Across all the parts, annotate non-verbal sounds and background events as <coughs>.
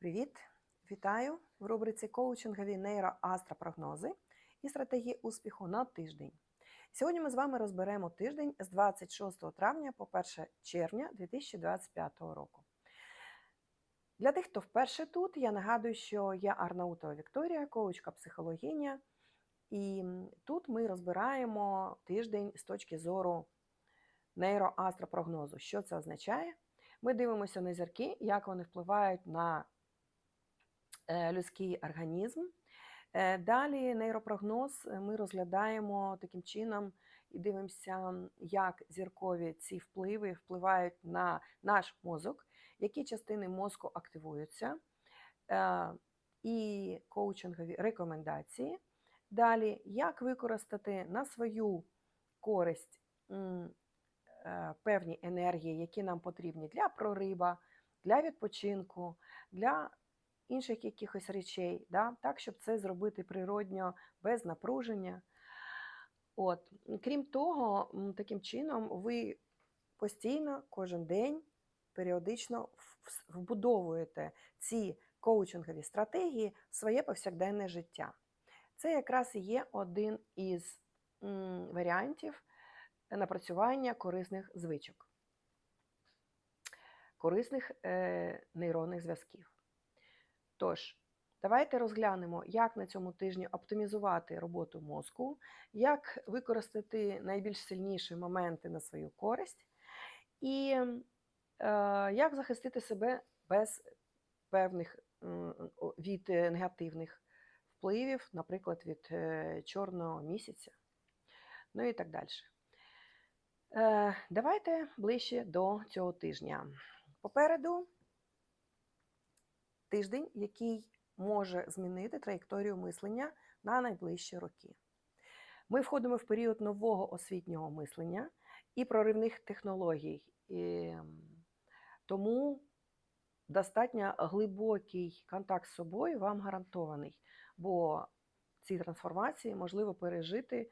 Привіт! Вітаю в рубриці коучингові нейроастропрогнози і стратегії успіху на тиждень. Сьогодні ми з вами розберемо тиждень з 26 травня по 1 червня 2025 року. Для тих, хто вперше тут, я нагадую, що я Арнаутова Вікторія, коучка психологиня, і тут ми розбираємо тиждень з точки зору нейроастропрогнозу. Що це означає? Ми дивимося на зірки, як вони впливають на людський організм. Е, Далі нейропрогноз е, ми розглядаємо таким чином і дивимося, як зіркові ці впливи впливають на наш мозок, які частини мозку активуються, е, і коучингові рекомендації. Далі, як використати на свою користь е, певні енергії, які нам потрібні для прориба, для відпочинку, для інших якихось речей, да? так, щоб це зробити природньо, без напруження. От. Крім того, таким чином ви постійно, кожен день, періодично вбудовуєте ці коучингові стратегії в своє повсякденне життя. Це якраз є один із варіантів напрацювання корисних звичок, корисних е, нейронних зв'язків. Тож, давайте розглянемо, як на цьому тижні оптимізувати роботу мозку, як використати найбільш сильніші моменти на свою користь, і е, як захистити себе без певних від е, негативних впливів, наприклад, від е, чорного місяця, ну і так далі. Е, Давайте ближче до цього тижня. Попереду тиждень, який може змінити траєкторію мислення на найближчі роки. Ми входимо в період нового освітнього мислення і проривних технологій. І, тому достатньо глибокий контакт з собою вам гарантований, бо ці трансформації можливо пережити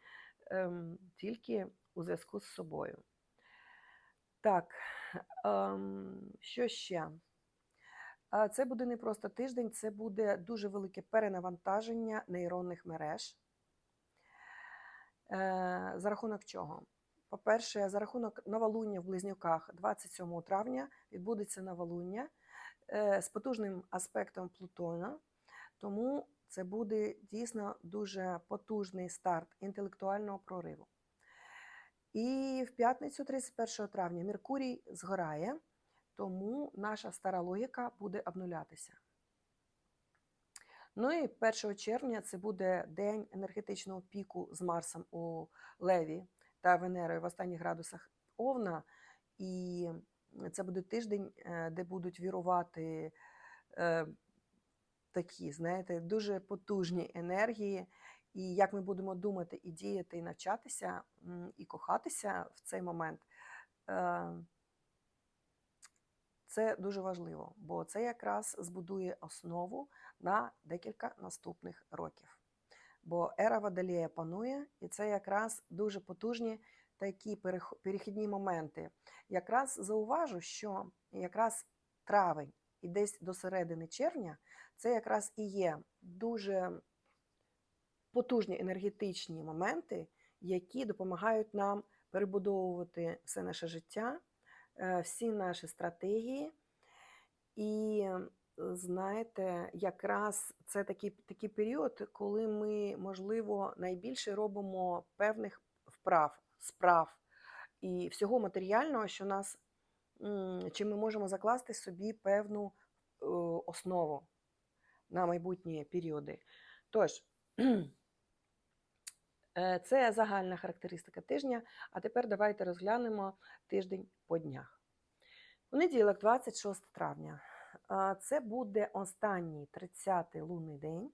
ем, тільки у зв'язку з собою. Так, ем, що ще? Це буде не просто тиждень, це буде дуже велике перенавантаження нейронних мереж. Е, За рахунок чого? По-перше, за рахунок новолуння в близнюках 27 травня відбудеться новолуння е, з потужним аспектом Плутона, тому це буде дійсно дуже потужний старт інтелектуального прориву. І в п'ятницю, 31 травня, Меркурій згорає, тому наша стара логіка буде обнулятися. Ну і 1 червня це буде день енергетичного піку з Марсом у Леві та Венерою в останніх градусах Овна. І це буде тиждень, е, де будуть вірувати е, такі, знаєте, дуже потужні енергії. І як ми будемо думати і діяти, і навчатися, і кохатися в цей момент, е, це дуже важливо, бо це якраз збудує основу на декілька наступних років. Бо ера Водолея панує, і це якраз дуже потужні такі перехідні моменти. Якраз зауважу, що якраз травень і десь до середини червня це якраз і є дуже потужні енергетичні моменти, які допомагають нам перебудовувати все наше життя, всі наші стратегії. І знаєте, якраз це такий, такий період, коли ми, можливо, найбільше робимо певних вправ, справ і всього матеріального, що нас, м, чим ми можемо закласти собі певну е, основу на майбутні періоди. Тож, <clears throat> Це загальна характеристика тижня. А тепер давайте розглянемо тиждень по днях. У Понеділок, 26 травня. Це буде останній 30-й лунний день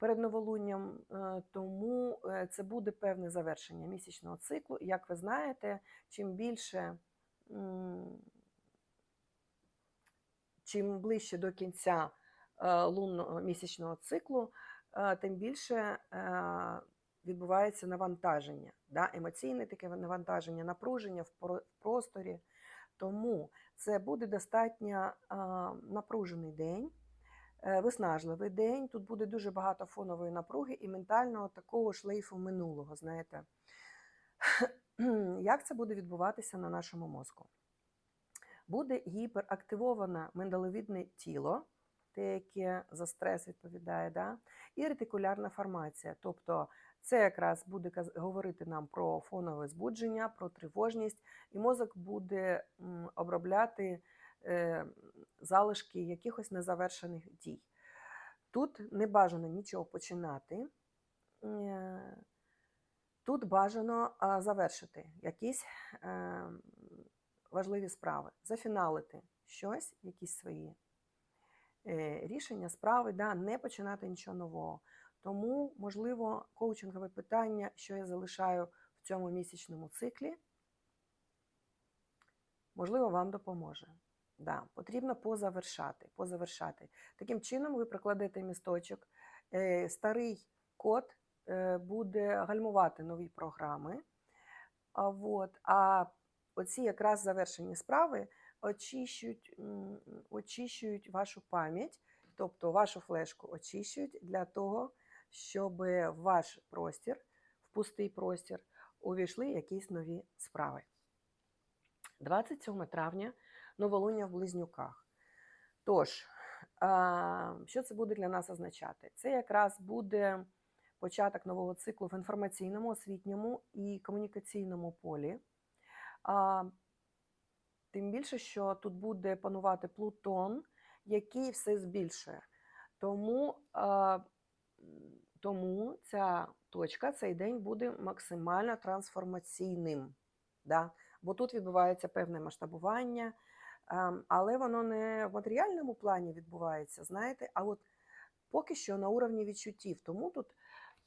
перед новолунням, е, тому е, це буде певне завершення місячного циклу. Як ви знаєте, чим більше, чим ближче до кінця е, лунного місячного циклу, е, тим більше е, відбувається навантаження, да? емоційне таке навантаження, напруження в просторі. Тому це буде достатньо напружений день, е, виснажливий день. Тут буде дуже багато фонової напруги і ментального такого шлейфу минулого. Знаєте, <clears throat> як це буде відбуватися на нашому мозку? Буде гіперактивоване миндалевідне тіло, те, яке за стрес відповідає, да? і ретикулярна формація. Тобто це якраз буде говорити нам про фонове збудження, про тривожність, і мозок буде обробляти е, залишки якихось незавершених дій. Тут не бажано нічого починати. Е, Тут бажано завершити якісь е, важливі справи, зафіналити щось, якісь свої рішення, справи, да, не починати нічого нового. Тому, можливо, коучингове питання, що я залишаю в цьому місячному циклі, можливо, вам допоможе. Да, потрібно позавершати, позавершати. Таким чином, ви прикладете місточок. Е, старий код е, буде гальмувати нові програми. А, вот, а оці якраз завершені справи очищують, очищують вашу пам'ять, тобто вашу флешку очищують для того, щоб в ваш простір, в пустий простір, увійшли якісь нові справи. 27 травня новолуння в Близнюках. Тож, що це буде для нас означати? Це якраз буде початок нового циклу в інформаційному, освітньому і комунікаційному полі. Тим більше, що тут буде панувати Плутон, який все збільшує. Тому, тому ця точка, цей день буде максимально трансформаційним. Да? Бо тут відбувається певне масштабування, ем, але воно не в матеріальному плані відбувається, знаєте, а от поки що на уровні відчуттів. Тому тут,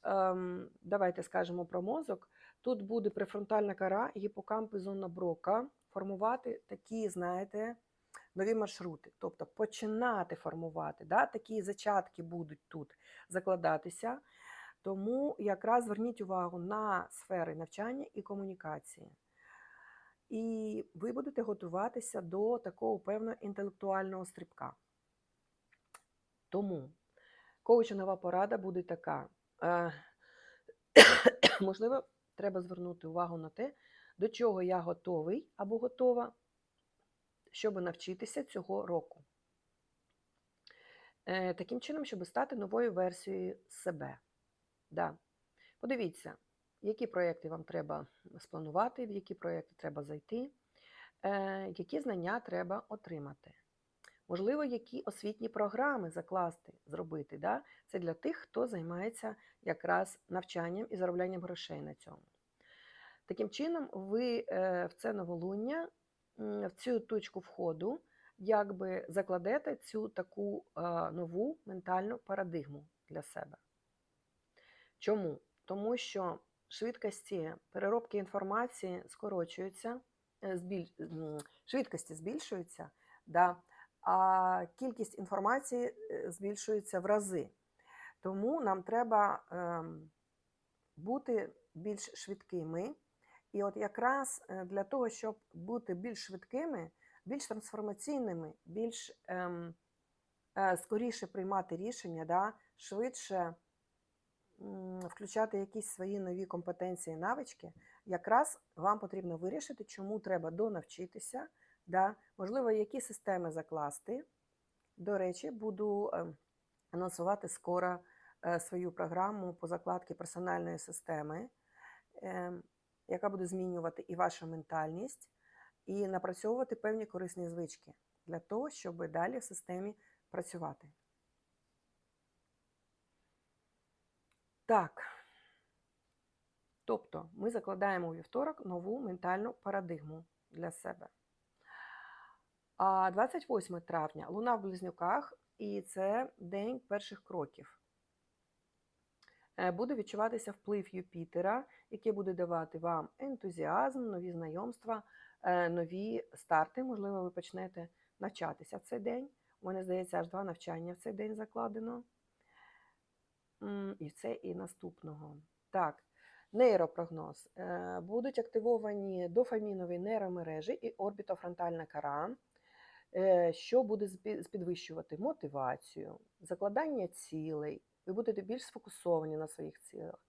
ем, давайте скажемо про мозок, тут буде префронтальна кора, гіпокамп і зона брока формувати такі, знаєте, нові маршрути. Тобто починати формувати, да? такі зачатки будуть тут закладатися. Тому якраз зверніть увагу на сфери навчання і комунікації. І ви будете готуватися до такого певного інтелектуального стрибка. Тому коучингова порада буде така. Е, <coughs> можливо, треба звернути увагу на те, до чого я готовий або готова, щоб навчитися цього року. Е, таким чином, щоб стати новою версією себе. Да. Подивіться, які проєкти вам треба спланувати, в які проєкти треба зайти, е, які знання треба отримати. Можливо, які освітні програми закласти, зробити. Да? Це для тих, хто займається якраз навчанням і зароблянням грошей на цьому. Таким чином, ви е, в це новолуння, в цю точку входу, якби закладете цю таку нову ментальну парадигму для себе. Чому? Тому що швидкості переробки інформації скорочуються, е, збіль... швидкості збільшуються, да, а кількість інформації е, збільшується в рази. Тому нам треба ем, бути більш швидкими. І от якраз е, для того, щоб бути більш швидкими, більш трансформаційними, більш ем, е, скоріше приймати рішення, да, швидше м, включати якісь свої нові компетенції, навички, якраз вам потрібно вирішити, чому треба донавчитися, да, можливо, які системи закласти. До речі, буду ем, анонсувати скоро е, свою програму по закладці персональної системи, ем, яка буде змінювати і вашу ментальність, і напрацьовувати певні корисні звички для того, щоб далі в системі працювати. Так. Тобто ми закладаємо у вівторок нову ментальну парадигму для себе. А 28 травня луна в близнюках, і це день перших кроків. Е, Буде відчуватися вплив Юпітера, який буде давати вам ентузіазм, нові знайомства, е, нові старти. Можливо, ви почнете навчатися в цей день. У мене, здається, аж два навчання в цей день закладено. І це і наступного. Так, Нейропрогноз. Е, Будуть активовані дофамінові нейромережі і орбітофронтальна кора, е, що буде підвищувати мотивацію, закладання цілей. Ви будете більш сфокусовані на своїх цілях.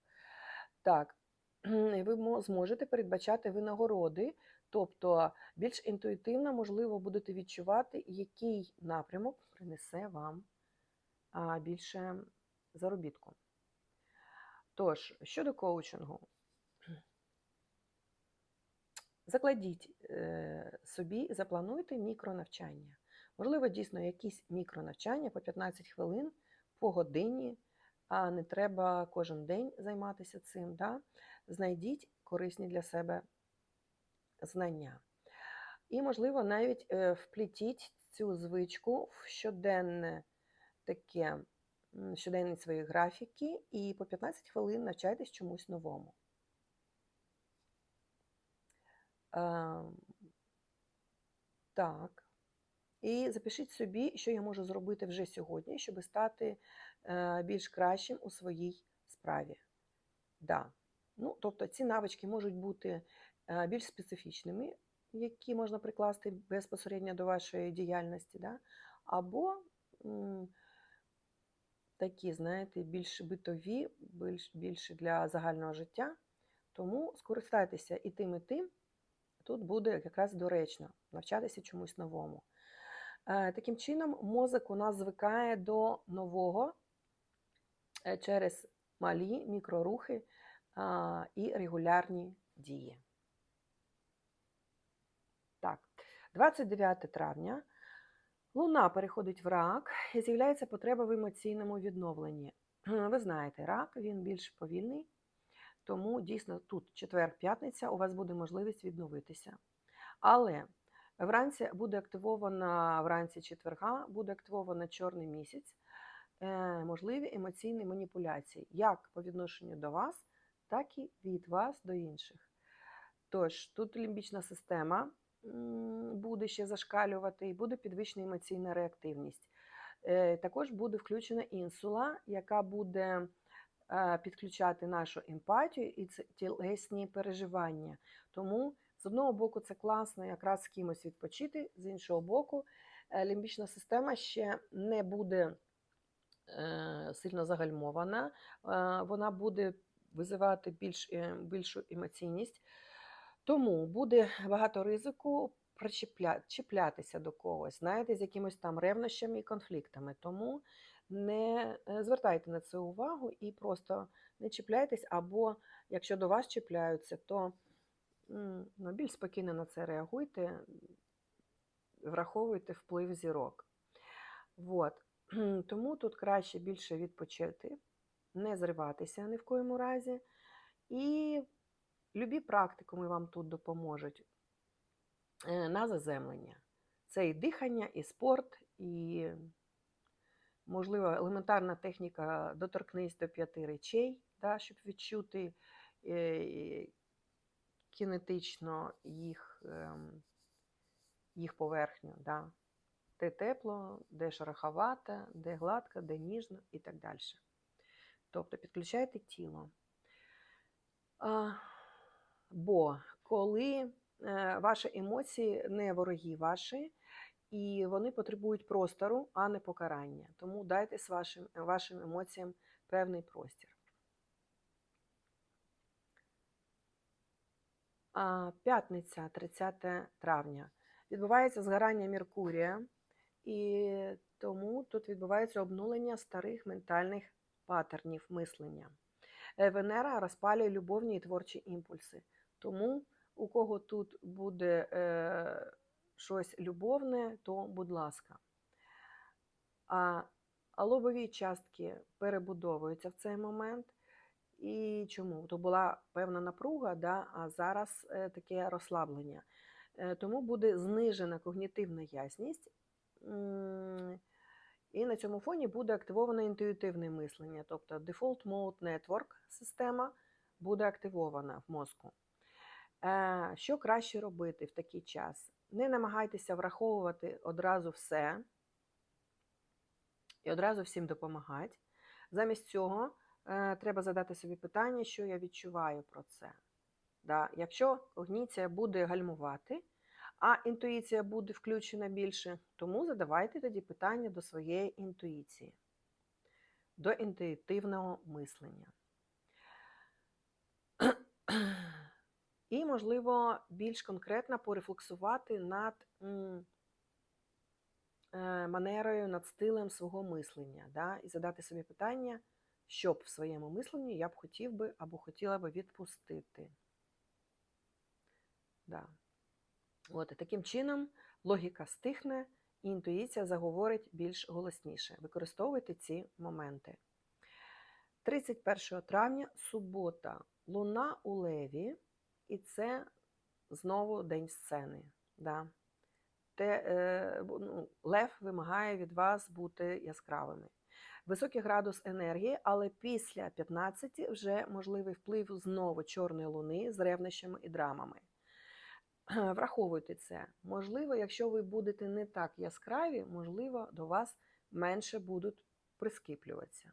Так, <clears throat> ви зможете передбачати винагороди, тобто більш інтуїтивно, можливо, будете відчувати, який напрямок принесе вам більше заробітку. Тож, щодо коучингу, <clears throat> закладіть е, собі, заплануйте мікронавчання. Можливо, дійсно якісь мікронавчання по 15 хвилин, по годині, а не треба кожен день займатися цим. Да? Знайдіть корисні для себе знання. І, можливо, навіть е, вплітіть цю звичку в щоденне таке, щоденні свої графіки і по 15 хвилин навчайтесь чомусь новому. Ем, Так. І запишіть собі, що я можу зробити вже сьогодні, щоб стати більш кращим у своїй справі. Да. Ну, тобто ці навички можуть бути е, більш специфічними, які можна прикласти безпосередньо до вашої діяльності, да? або такі, знаєте, більш битові, більш, більше для загального життя. Тому скористайтеся і тим, і тим. Тут буде якраз доречно навчатися чомусь новому. Е, Таким чином, мозок у нас звикає до нового через малі мікрорухи і регулярні дії. Так, 29 травня Луна переходить в рак і з'являється потреба в емоційному відновленні. Ви знаєте, рак він більш повільний, тому дійсно тут четвер-п'ятниця у вас буде можливість відновитися. Але вранці буде активована вранці четверга, буде активована чорний місяць, е, можливі емоційні маніпуляції, як по відношенню до вас, так і від вас до інших. Тож тут лімбічна система буде ще зашкалювати і буде підвищена емоційна реактивність. Е, Також буде включена інсула, яка буде е, підключати нашу емпатію і тілесні переживання. Тому з одного боку це класно якраз з кимось відпочити, з іншого боку, е, лімбічна система ще не буде е, сильно загальмована, е, вона буде визивати більш, е, більшу емоційність. Тому буде багато ризику чіплятися до когось, знаєте, з якимось там ревнощами і конфліктами. Тому не е, звертайте на це увагу і просто не чіпляйтесь, або якщо до вас чіпляються, то ну, більш спокійно на це реагуйте, враховуйте вплив зірок. Вот. Тому тут краще більше відпочити, не зриватися ні в коєму разі. І любі практикуми вам тут допоможуть е, на заземлення. Це і дихання, і спорт, і, можливо, елементарна техніка доторкнись до п'яти речей, да, щоб відчути е, кінетично їх, ем, їх поверхню. Да. Де тепло, де шероховато, де гладко, де ніжно і так далі. Тобто підключайте тіло. А, бо коли е, ваші емоції не вороги ваші, і вони потребують простору, а не покарання. Тому дайте вашим, вашим емоціям певний простір. П'ятниця, 30 травня. Відбувається згорання Меркурія, і тому тут відбувається обнулення старих ментальних паттернів мислення. Е, Венера розпалює любовні і творчі імпульси. Тому у кого тут буде е, щось любовне, то будь ласка. А, а лобові частки перебудовуються в цей момент. І чому? То була певна напруга, да, а зараз е, таке розслаблення. Е, тому буде знижена когнітивна ясність. І на цьому фоні буде активоване інтуїтивне мислення, тобто Default Mode Network система буде активована в мозку. Е, Що краще робити в такий час? Не намагайтеся враховувати одразу все і одразу всім допомагати. Замість цього е, треба задати собі питання, що я відчуваю про це. Якщо когніція буде гальмувати, а інтуїція буде включена більше, тому задавайте тоді питання до своєї інтуїції, до інтуїтивного мислення. І, можливо, більш конкретно порефлексувати над е, манерою, над стилем свого мислення, да? і задати собі питання, що б в своєму мисленні я б хотів би або хотіла би відпустити. Да. От, таким чином логіка стихне, і інтуїція заговорить більш голосніше. Використовуйте ці моменти. 31 травня субота. Луна у Леві, і це знову день сцени. Да. Те, е, ну, Лев вимагає від вас бути яскравими. Високий градус енергії, але після 15 вже можливий вплив знову чорної луни з ревнощами і драмами. <clears throat> Враховуйте це. Можливо, якщо ви будете не так яскраві, можливо, до вас менше будуть прискіплюватися.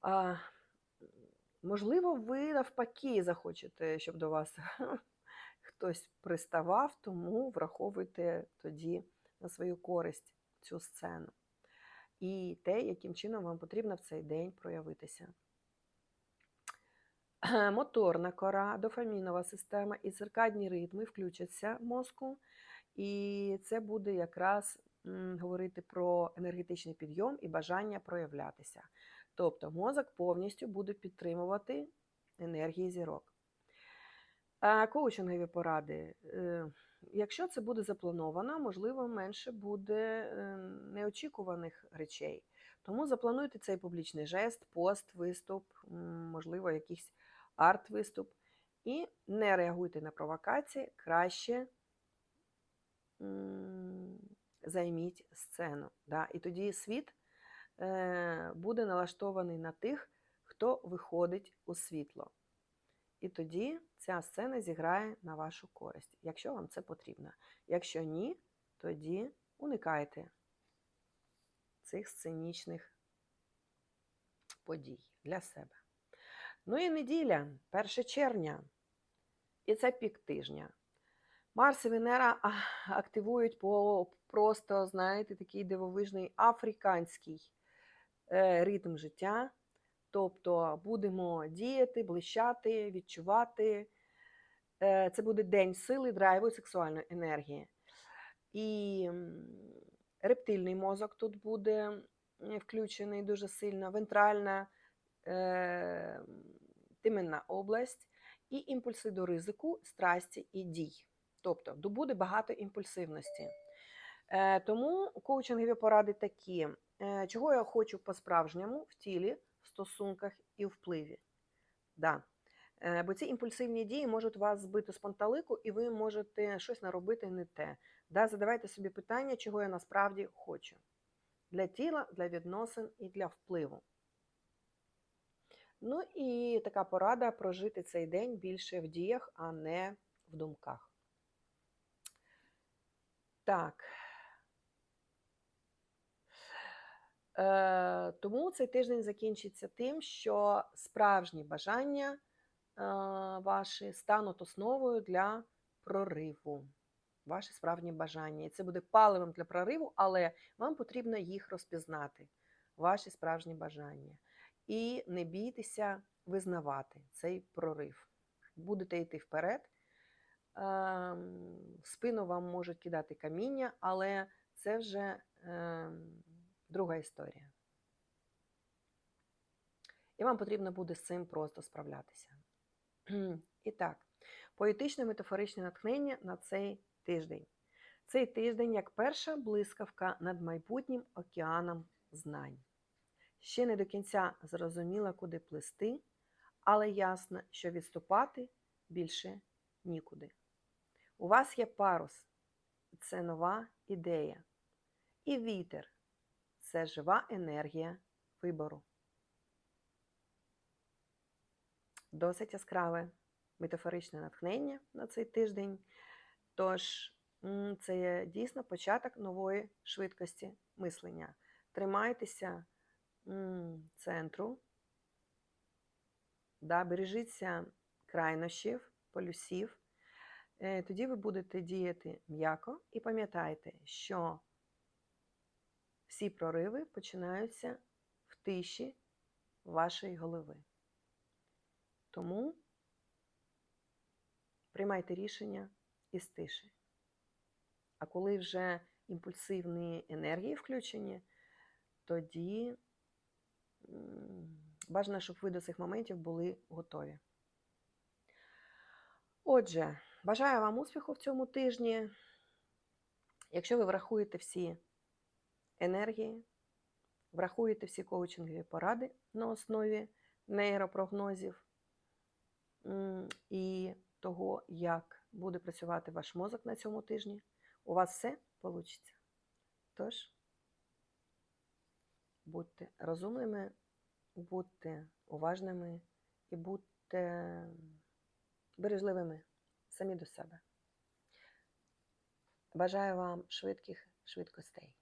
А, можливо, ви навпаки захочете, щоб до вас <laughs> хтось приставав, тому враховуйте тоді на свою користь цю сцену. І те, яким чином вам потрібно в цей день проявитися. Моторна кора, дофамінова система і циркадні ритми включаться мозку, і це буде якраз говорити про енергетичний підйом і бажання проявлятися. Тобто мозок повністю буде підтримувати енергії зірок. Коучингові поради. Е, Якщо це буде заплановано, можливо, менше буде е, неочікуваних речей. Тому заплануйте цей публічний жест, пост, виступ, можливо, якийсь арт-виступ. І не реагуйте на провокації, краще займіть сцену. Да? І тоді світ е, буде налаштований на тих, хто виходить у світло. І тоді ця сцена зіграє на вашу користь, якщо вам це потрібно. Якщо ні, тоді уникайте цих сценічних подій для себе. Ну і неділя, 1 червня. І це пік тижня. Марс і Венера активують по просто, знаєте, такий дивовижний африканський е, ритм життя. Тобто будемо діяти, блищати, відчувати. Е, Це буде день сили, драйву і сексуальної енергії. І рептильний мозок тут буде включений дуже сильно, вентральна тименна область, і імпульси до ризику, страсті і дій. Тобто буде багато імпульсивності. Е, Тому коучингові поради такі, е, чого я хочу по-справжньому в тілі, в стосунках і впливі. Да. Е, Бо ці імпульсивні дії можуть вас збити з панталику, і ви можете щось наробити не те. Да, Задавайте собі питання, чого я насправді хочу. Для тіла, для відносин і для впливу. Ну і така порада прожити цей день більше в діях, а не в думках. Так. Е, тому цей тиждень закінчиться тим, що справжні бажання е, ваші стануть основою для прориву. Ваші справжні бажання. І це буде паливом для прориву, але вам потрібно їх розпізнати, ваші справжні бажання. І не бійтеся визнавати цей прорив. Будете йти вперед. Ем, В спину вам можуть кидати каміння, але це вже ем, друга історія. І вам потрібно буде з цим просто справлятися. І так, поетичне метафоричне натхнення на цей тиждень. Цей тиждень як перша блискавка над майбутнім океаном знань. Ще не до кінця зрозуміла, куди плисти, але ясно, що відступати більше нікуди. У вас є парус, це нова ідея. І вітер це жива енергія вибору. Досить яскраве метафоричне натхнення на цей тиждень. Тож, це є дійсно початок нової швидкості мислення. Тримайтеся центру. Да, бережіться крайнощів, полюсів. Е, Тоді ви будете діяти м'яко і пам'ятайте, що всі прориви починаються в тиші вашої голови. Тому приймайте рішення із тиші. А коли вже імпульсивні енергії включені, тоді бажано, щоб ви до цих моментів були готові. Отже, бажаю вам успіху в цьому тижні. Якщо ви врахуєте всі енергії, врахуєте всі коучингові поради на основі нейропрогнозів і того, як буде працювати ваш мозок на цьому тижні, у вас все вийде. Тож, будьте розумними, будьте уважними і будьте бережливими самі до себе. Бажаю вам швидких швидкостей.